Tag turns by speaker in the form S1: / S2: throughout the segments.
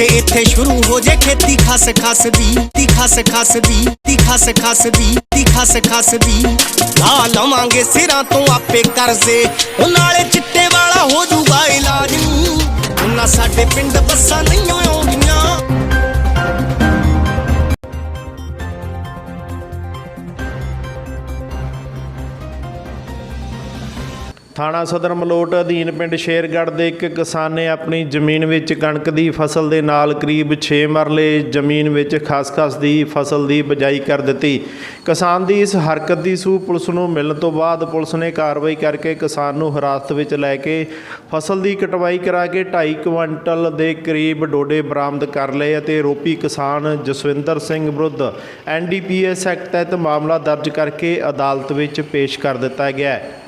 S1: ਜੇ ਇੱਥੇ ਸ਼ੁਰੂ ਹੋ ਜੇ ਖੇਤੀ, ਖਸ ਖਸ ਦੀ, ਤੀ, ਖਸ ਖਸ ਦੀ, ਤੀ, ਖਸ ਖਸ ਦੀ, ਤੀ, ਖਸ ਖਸ ਦੀ। ਲਾ ਲਵਾਂਗੇ ਸਿਰਾਂ ਤੋਂ ਆਪੇ ਕਰਜ਼ੇ, ਉਹ ਨਾਲੇ ਚਿੱਟੇ ਵਾਲਾ ਹੋ ਜੂਗਾ ਇਲਾਜ। ਉਹਨਾਂ ਸਾਡੇ ਪਿੰਡ ਬੱਸਾਂ ਨਹੀਂ
S2: ਥਾਣਾ ਸਦਰ ਮਲੋਟ ਅਧੀਨ ਪਿੰਡ ਸ਼ੇਰਗੜ੍ਹ ਦੇ ਇੱਕ ਕਿਸਾਨ ਨੇ ਆਪਣੀ ਜ਼ਮੀਨ ਵਿੱਚ ਕਣਕ ਦੀ ਫਸਲ ਦੇ ਨਾਲ ਕਰੀਬ 6 ਮਰਲੇ ਜ਼ਮੀਨ ਵਿੱਚ ਖਸਖਸ ਦੀ ਫਸਲ ਦੀ ਬਜਾਈ ਕਰ ਦਿੱਤੀ। ਕਿਸਾਨ ਦੀ ਇਸ ਹਰਕਤ ਦੀ ਸੂਹ ਪੁਲਿਸ ਨੂੰ ਮਿਲਣ ਤੋਂ ਬਾਅਦ ਪੁਲਿਸ ਨੇ ਕਾਰਵਾਈ ਕਰਕੇ ਕਿਸਾਨ ਨੂੰ ਹਿਰਾਸਤ ਵਿੱਚ ਲੈ ਕੇ ਫਸਲ ਦੀ ਕਟਵਾਈ ਕਰਾ ਕੇ 2.5 ਕੁਇੰਟਲ ਦੇ ਕਰੀਬ ਡੋਡੇ ਬਰਾਮਦ ਕਰ ਲਏ ਅਤੇ ਆਰੋਪੀ ਕਿਸਾਨ ਜਸਵਿੰਦਰ ਸਿੰਘ ਵਿਰੁੱਧ ਐਨਡੀਪੀਐਸ ਐਕਟ ਤਹਿਤ ਮਾਮਲਾ ਦਰਜ ਕਰਕੇ ਅਦਾਲਤ ਵਿੱਚ ਪੇਸ਼ ਕਰ ਦਿੱਤਾ ਗਿਆ ਹੈ।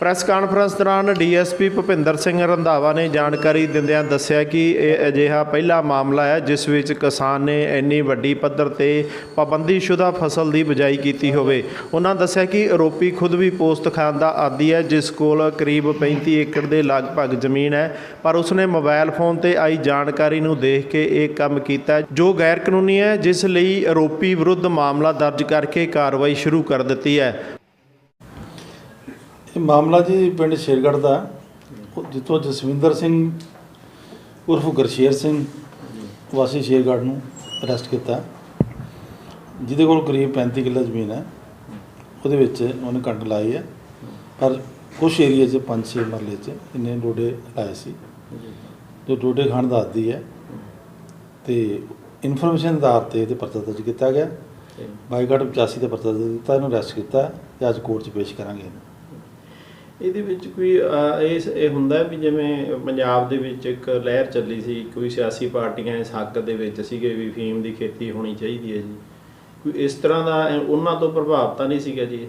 S2: ਪ੍ਰੈਸ ਕਾਨਫਰੰਸ ਦੌਰਾਨ ਡੀਐਸਪੀ ਭੁਪਿੰਦਰ ਸਿੰਘ ਰੰਧਾਵਾ ਨੇ ਜਾਣਕਾਰੀ ਦਿੰਦਿਆਂ ਦੱਸਿਆ ਕਿ ਇਹ ਅਜਿਹਾ ਪਹਿਲਾ ਮਾਮਲਾ ਹੈ, ਜਿਸ ਵਿੱਚ ਕਿਸਾਨ ਨੇ ਇੰਨੀ ਵੱਡੀ ਪੱਧਰ ਤੇ ਪਾਬੰਦੀਸ਼ੁਦਾ ਫਸਲ ਦੀ ਬਿਜਾਈ ਕੀਤੀ ਹੋਵੇ। ਉਹਨਾਂ ਦੱਸਿਆ ਕਿ ਆਰੋਪੀ ਖੁਦ ਵੀ ਪੋਸਤ ਖਾਨ ਦਾ ਆਦੀ ਹੈ, ਜਿਸ ਕੋਲ ਕਰੀਬ 35 ਏਕੜ ਦੇ ਲਗਭਗ ਜ਼ਮੀਨ ਹੈ, ਪਰ ਉਸਨੇ ਮੋਬਾਈਲ ਫੋਨ ਤੇ ਆਈ ਜਾਣਕਾਰੀ ਨੂੰ ਦੇਖ ਕੇ ਇਹ ਕੰਮ ਕੀਤਾ, ਜੋ ਗੈਰ ਕਾਨੂੰਨੀ ਹੈ, ਜਿਸ ਲਈ ਆਰੋਪੀ ਵਿਰੁੱਧ ਮਾਮਲਾ ਦਰਜ ਕਰਕੇ ਕਾਰਵਾਈ ਸ਼ੁਰੂ ਕਰ ਦਿੱਤੀ ਹੈ।
S3: ਇਹ ਮਾਮਲਾ ਜੀ ਪਿੰਡ ਸ਼ੇਰਗੜ੍ਹ ਦਾ ਜਿੱਥੋਂ ਜਸਵਿੰਦਰ ਸਿੰਘ ਉਰਫ ਗੁਰਸ਼ੇਰ ਸਿੰਘ ਵਾਸੀ ਸ਼ੇਰਗੜ੍ਹ ਨੂੰ ਅਰੈਸਟ ਕੀਤਾ ਜਿਹਦੇ ਕੋਲ ਕਰੀਬ 35 ਕਿੱਲਾ ਜ਼ਮੀਨ ਹੈ। ਉਹਦੇ ਵਿੱਚ ਉਹਨੇ ਕੰਡ ਲਾਈ ਹੈ। ਪਰ ਕੁਝ ਏਰੀਆ 'ਚ 5-6 ਮਰਲੇ 'ਚ ਇਹਨੇ ਡੋਡੇ ਲਾਏ ਸੀ। ਜੋ ਡੋਡੇ ਖਾਣ ਦਾ ਆਦੀ ਹੈ। ਤੇ ਇਨਫੋਰਮੇਸ਼ਨ ਦੇ ਆਧਾਰ ਤੇ ਇਹਦੇ ਪਰਚਾ ਦਰਜ ਕੀਤਾ ਗਿਆ। ਬਾਈਕਾਟ 85 ਤੇ ਪਰਚਾ ਦਰਜ ਕੀਤਾ ਇਹਨੂੰ ਅਰੈਸਟ ਕੀਤਾ ਤੇ ਅੱਜ ਕੋਰਟ 'ਚ ਪੇਸ਼ ਕਰਾਂਗੇ ਇਹਨੂੰ।
S2: ਇਹਦੇ ਵਿੱਚ ਕੋਈ ਇਸ ਇਹ ਹੁੰਦਾ ਵੀ ਜਿਵੇਂ ਪੰਜਾਬ ਦੇ ਵਿੱਚ ਇੱਕ ਲਹਿਰ ਚੱਲੀ ਸੀ ਕੋਈ ਸਿਆਸੀ ਪਾਰਟੀਆਂ ਇਸ ਹੱਕ ਦੇ ਵਿੱਚ ਸੀਗੇ ਵੀ ਫੀਮ ਦੀ ਖੇਤੀ ਹੋਣੀ ਚਾਹੀਦੀ ਹੈ ਜੀ। ਕੋਈ ਇਸ ਤਰ੍ਹਾਂ ਦਾ ਇਹ ਉਹਨਾਂ ਤੋਂ ਪ੍ਰਭਾਵ ਤਾਂ ਨਹੀਂ ਸੀਗਾ ਜੀ ਇਹ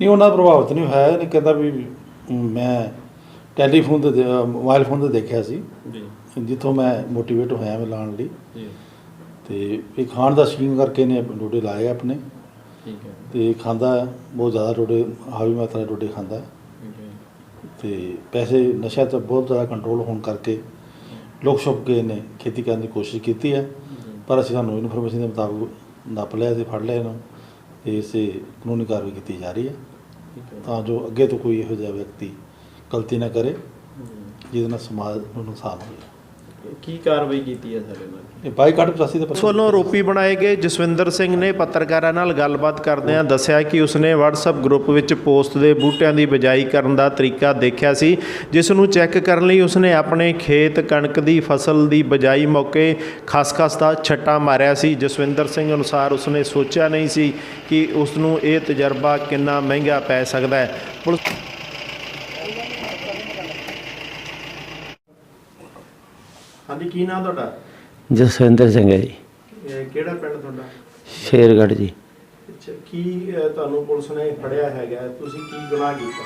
S3: ਨਹੀਂ ਉਹਨਾਂ ਦਾ ਪ੍ਰਭਾਵਿਤ ਨਹੀਂ ਹੋਇਆ ਇਹਨੇ ਕਹਿੰਦਾ ਵੀ ਮੈਂ ਟੈਲੀਫੋਨ ਤੇ ਮੋਬਾਈਲ ਫੋਨ ਤੇ ਦੇਖਿਆ ਸੀ।
S2: ਜੀ।
S3: ਜਿੱਥੋਂ ਮੈਂ ਮੋਟੀਵੇਟ ਹੋਇਆ ਮੈਂ ਲਾਉਣ ਲਈ।
S2: ਜੀ।
S3: ਤੇ ਇਹ ਖਾਣ ਦਾ ਸ਼ੌਕੀਨ ਕਰਕੇ ਨੇ ਡੋਡੇ ਲਾਏ ਆਪਣੇ।
S2: ਠੀਕ ਹੈ।
S3: ਤੇ ਖਾਂਦਾ ਬਹੁਤ ਜ਼ਿਆਦਾ ਡੋਡੇ ਹਾਵੀ ਮਾਤਰਾ ਡੋਡੇ ਖਾਂਦਾ। ਤੇ ਪੈਸੇ ਨਸ਼ਾ ਤੋਂ ਬਹੁਤ ਜ਼ਿਆਦਾ ਕੰਟਰੋਲ ਹੋਣ ਕਰਕੇ ਲੋਕ ਛੁਪ ਕੇ ਨੇ ਖੇਤੀ ਕਰਨ ਦੀ ਕੋਸ਼ਿਸ਼ ਕੀਤੀ ਹੈ ਪਰ ਅਸੀਂ ਸਾਨੂੰ ਇਨਫੋਰਮੇਸ਼ਨ ਦੇ ਮੁਤਾਬਕ ਨੱਪ ਲਿਆ ਤੇ ਫੜ ਲਿਆ ਇਹਨੂੰ ਤੇ ਇਸੇ ਕਾਨੂੰਨੀ ਕਾਰਵਾਈ ਕੀਤੀ ਜਾ ਰਹੀ ਹੈ। ਤਾਂ ਜੋ ਅੱਗੇ ਤੋਂ ਕੋਈ ਇਹੋ ਜਿਹਾ ਵਿਅਕਤੀ ਗਲਤੀ ਨਾ ਕਰੇ ਜਿਹਦੇ ਨਾਲ ਸਮਾਜ ਨੂੰ ਨੁਕਸਾਨ ਹੋਵੇ।
S2: ਕੀ ਕਾਰਵਾਈ ਕੀਤੀ ਹੈ ਸਾਡੇ ਨਾਲ?
S3: ਇਹ ਬਾਈਕਾਟ 85 ਦੇ
S2: ਉਸ ਵੱਲੋਂ ਆਰੋਪੀ ਬਣਾਏ ਗਏ। ਜਸਵਿੰਦਰ ਸਿੰਘ ਨੇ ਪੱਤਰਕਾਰਾਂ ਨਾਲ ਗੱਲਬਾਤ ਕਰਦਿਆਂ ਦੱਸਿਆ ਕਿ ਉਸਨੇ WhatsApp ਗਰੁੱਪ ਵਿੱਚ ਪੋਸਟ ਦੇ ਬੂਟਿਆਂ ਦੀ ਬਿਜਾਈ ਕਰਨ ਦਾ ਤਰੀਕਾ ਦੇਖਿਆ ਸੀ ਜਿਸ ਨੂੰ ਚੈੱਕ ਕਰਨ ਲਈ ਉਸਨੇ ਆਪਣੇ ਖੇਤ ਕਣਕ ਦੀ ਫਸਲ ਦੀ ਬਿਜਾਈ ਮੌਕੇ ਖਸਖਸ ਦਾ ਛੱਟਾ ਮਾਰਿਆ ਸੀ। ਜਸਵਿੰਦਰ ਸਿੰਘ ਅਨੁਸਾਰ ਉਸਨੇ ਸੋਚਿਆ ਨਹੀਂ ਸੀ ਕਿ ਉਸ ਨੂੰ ਇਹ ਤਜਰਬਾ ਕਿੰਨਾ ਮਹਿੰਗਾ ਪੈ ਸਕਦਾ ਹੈ। ਪੁਲਿਸ ਹਾਂਜੀ ਕੀ ਨਾਮ ਤੁਹਾਡਾ?
S4: ਜਸਵਿੰਦਰ ਸਿੰਘ ਹੈ ਜੀ।
S2: ਇਹ ਕਿਹੜਾ ਪਿੰਡ ਤੁਹਾਡਾ?
S4: ਸ਼ੇਰਗੜ੍ਹ ਜੀ।
S2: ਅੱਛਾ ਕੀ ਅਹ, ਤੁਹਾਨੂੰ ਪੁਲਿਸ ਨੇ ਫੜਿਆ ਹੈਗਾ? ਤੁਸੀਂ ਕੀ ਗੁਨਾਹ ਕੀਤਾ?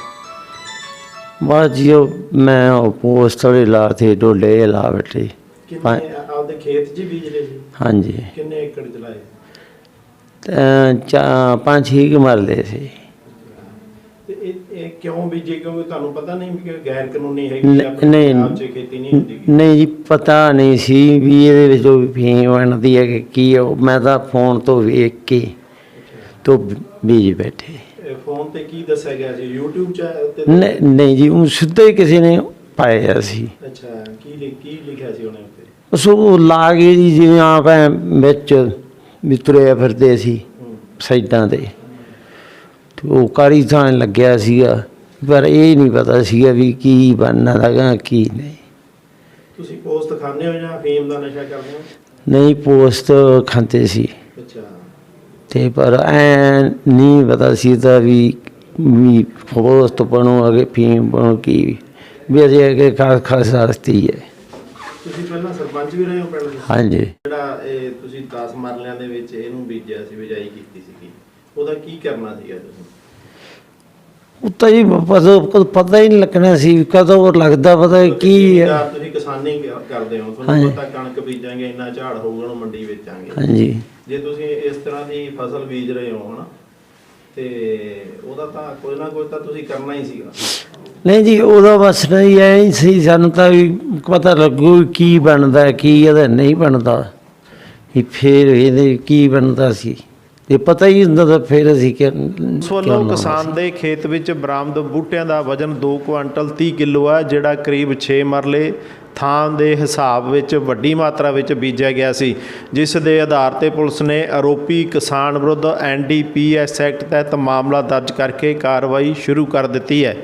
S4: ਬਸ ਜੀ ਉਹ ਮੈਂ ਉਹ ਪੋਸਟ ਵਾਲੇ ਲਾ ਤੇ ਡੋਲੇ ਲਾ ਬੈਠੇ।
S2: ਕਿੰਨੇ ਆਪਦੇ ਖੇਤ 'ਚ ਹੀ ਬੀਜ ਲਏ ਸੀ?
S4: ਹਾਂਜੀ।
S2: ਕਿੰਨੇ ਏਕੜ ਚ ਲਾਏ?
S4: ਤੇ ਚਾ ਪੰਜ ਛੇ ਕੁ ਮਰਲੇ ਸੀ।
S2: ਇਹ ਇਹ ਕਿਉਂ ਬੀਜੇ ਕਿਉਂਕਿ ਤੁਹਾਨੂੰ ਪਤਾ ਨਹੀਂ ਵੀ ਕਿ ਗੈਰ ਕਾਨੂੰਨੀ ਹੈਗੀ
S4: ਨ-
S2: ਆਪਣੇ
S4: ਨਹੀਂ।
S2: ਪੰਜਾਬ 'ਚ ਖੇਤੀ ਨਹੀਂ ਹੁੰਦੀ ਗੀ।
S4: ਨਹੀਂ ਜੀ ਪਤਾ ਨਹੀਂ ਸੀ ਵੀ ਇਹਦੇ ਵਿੱਚ ਉਹ ਫੀਮ ਬਣਦੀ ਹੈ ਕਿ ਕੀ ਹੈ ਉਹ ਮੈਂ ਤਾਂ ਫੋਨ ਤੋਂ ਵੇਖ ਕੇ ਤੋਂ ਬੀਜ ਬੈਠੇ
S2: ਇਹ ਫੋਨ ਤੇ ਕੀ ਦੱਸਿਆ ਗਿਆ ਸੀ YouTube 'ਚ ਤੇ
S4: ਨਹੀਂ ਨਹੀਂ ਜੀ ਉਹ ਸਿੱਧਾ ਹੀ ਕਿਸੇ ਨੇ ਪਾਇਆ ਸੀ
S2: ਅੱਛਾ ਕੀ ਲਿ- ਕੀ ਲਿਖਿਆ ਸੀ ਉਹਨੇ ਉੱਤੇ
S4: ਉਸ ਉਹ ਲਾ ਕੇ ਜੀ ਜਿਵੇਂ ਆਪ ਐਂ ਵਿੱਚ ਵੀ ਤੁਰੇ ਫਿਰਦੇ ਸੀ
S2: ਹੂੰ।
S4: ਸਾਈਡਾਂ ਤੇ ਤੇ ਉਹ ਕਾਰੀ ਥਾਂ ਲੱਗਿਆ ਸੀਗਾ ਪਰ ਇਹ ਨਹੀਂ ਪਤਾ ਸੀਗਾ ਵੀ ਕੀ ਬਣਨਾ ਲੱਗਾ ਕੀ ਨਹੀਂ।
S2: ਤੁਸੀਂ ਪੋਸਟ ਖਾਂਦੇ ਹੋ ਜਾਂ ਫੀਮ ਦਾ ਨਸ਼ਾ ਕਰਦੇ ਹੋ?
S4: ਨਹੀਂ ਪੋਸਟ ਖਾਂਦੇ ਸੀ।
S2: ਅੱਛਾ।
S4: ਤੇ ਪਰ ਐ ਨਹੀਂ ਪਤਾ ਸੀ ਤਾਂ ਵੀ ਵੀ ਪੋਸਟ ਬਣੋ ਅਗੇ ਫੀਮ ਬਣੋ ਕੀ। ਵੀ ਅਜੇ ਅਗੇ ਖਾਸ ਖਾਸ ਰਸਤੀ ਹੈ।
S2: ਤੁਸੀਂ ਪਹਿਲਾਂ ਸਰਪੰਚ ਵੀ ਰਹੇ ਹੋ ਪਿੰਡ ਦੇ
S4: ਹਾਂਜੀ।
S2: ਜਿਹੜਾ ਇਹ ਤੁਸੀਂ 10 ਮਰਲਿਆਂ ਦੇ ਵਿੱਚ ਇਹਨੂੰ ਬੀਜਿਆ ਸੀ ਬਿਜਾਈ ਕੀਤੀ ਸੀਗੀ। ਉਹਦਾ ਕੀ ਕਰਨਾ ਸੀਗਾ ਤੁਸੀਂ?
S4: ਉੱਤਾ ਜੀ ਪਤਾ ਪਤਾ ਹੀ ਨਹੀਂ ਲੱਗਣਾ ਸੀ ਕਦੋਂ ਲੱਗਦਾ ਪਤਾ ਕੀ ਹੈ।
S2: ਤੁਸੀਂ ਕਿਸਾਨੀ ਕਰਦੇ ਹੋ ਤੁਹਾਨੂੰ। ਪਤਾ ਕਣਕ ਬੀਜਾਂਗੇ ਇੰਨਾ ਝਾੜ ਹੋਊਗਾ ਉਹਨੂੰ ਮੰਡੀ ਵੇਚਾਂਗੇ
S4: ਹਾਂਜੀ।
S2: ਜੇ ਤੁਸੀਂ ਇਸ ਤਰ੍ਹਾਂ ਦੀ ਫਸਲ ਬੀਜ ਰਹੇ ਹੋ ਹਨਾ ਤੇ ਉਹਦਾ ਤਾਂ ਕੋਈ ਨਾ ਕੋਈ ਤਾਂ ਤੁਸੀਂ ਕਰਨਾ ਹੀ ਸੀਗਾ।
S4: ਨਹੀਂ ਜੀ ਉਹਦਾ ਬਸ ਨਹੀਂ ਐ ਹੀ ਸੀ ਸਾਨੂੰ ਤਾਂ ਵੀ ਪਤਾ ਲੱਗੂ ਕੀ ਬਣਦਾ ਹੈ, ਕੀ ਇਹਦਾ ਨਹੀਂ ਬਣਦਾ। ਵੀ ਫੇਰ ਇਹਦੇ ਕੀ ਬਣਦਾ ਸੀ। ਤੇ ਪਤਾ ਹੀ ਹੁੰਦਾ ਤਾਂ ਫਿਰ ਅਸੀਂ ਕਿ
S2: ਉਸ ਵੱਲੋਂ ਕਿਸਾਨ ਦੇ ਖੇਤ ਵਿੱਚ ਬਰਾਮਦ ਬੂਟਿਆਂ ਦਾ ਵਜ਼ਨ 2 ਕੁਆਂਟਲ 30 ਕਿਲੋ ਹੈ ਜਿਹੜਾ ਕਰੀਬ 6 ਮਰਲੇ ਥਾਂ ਦੇ ਹਿਸਾਬ ਵਿੱਚ ਵੱਡੀ ਮਾਤਰਾ ਵਿੱਚ ਬੀਜਿਆ ਗਿਆ ਸੀ ਜਿਸ ਦੇ ਆਧਾਰ ਤੇ ਪੁਲਿਸ ਨੇ ਆਰੋਪੀ ਕਿਸਾਨ ਵਿਰੁੱਧ ਐਨਡੀਪੀਐਸ ਐਕਟ ਤਹਿਤ ਮਾਮਲਾ ਦਰਜ ਕਰਕੇ ਕਾਰਵਾਈ ਸ਼ੁਰੂ ਕਰ ਦਿੱਤੀ ਹੈ।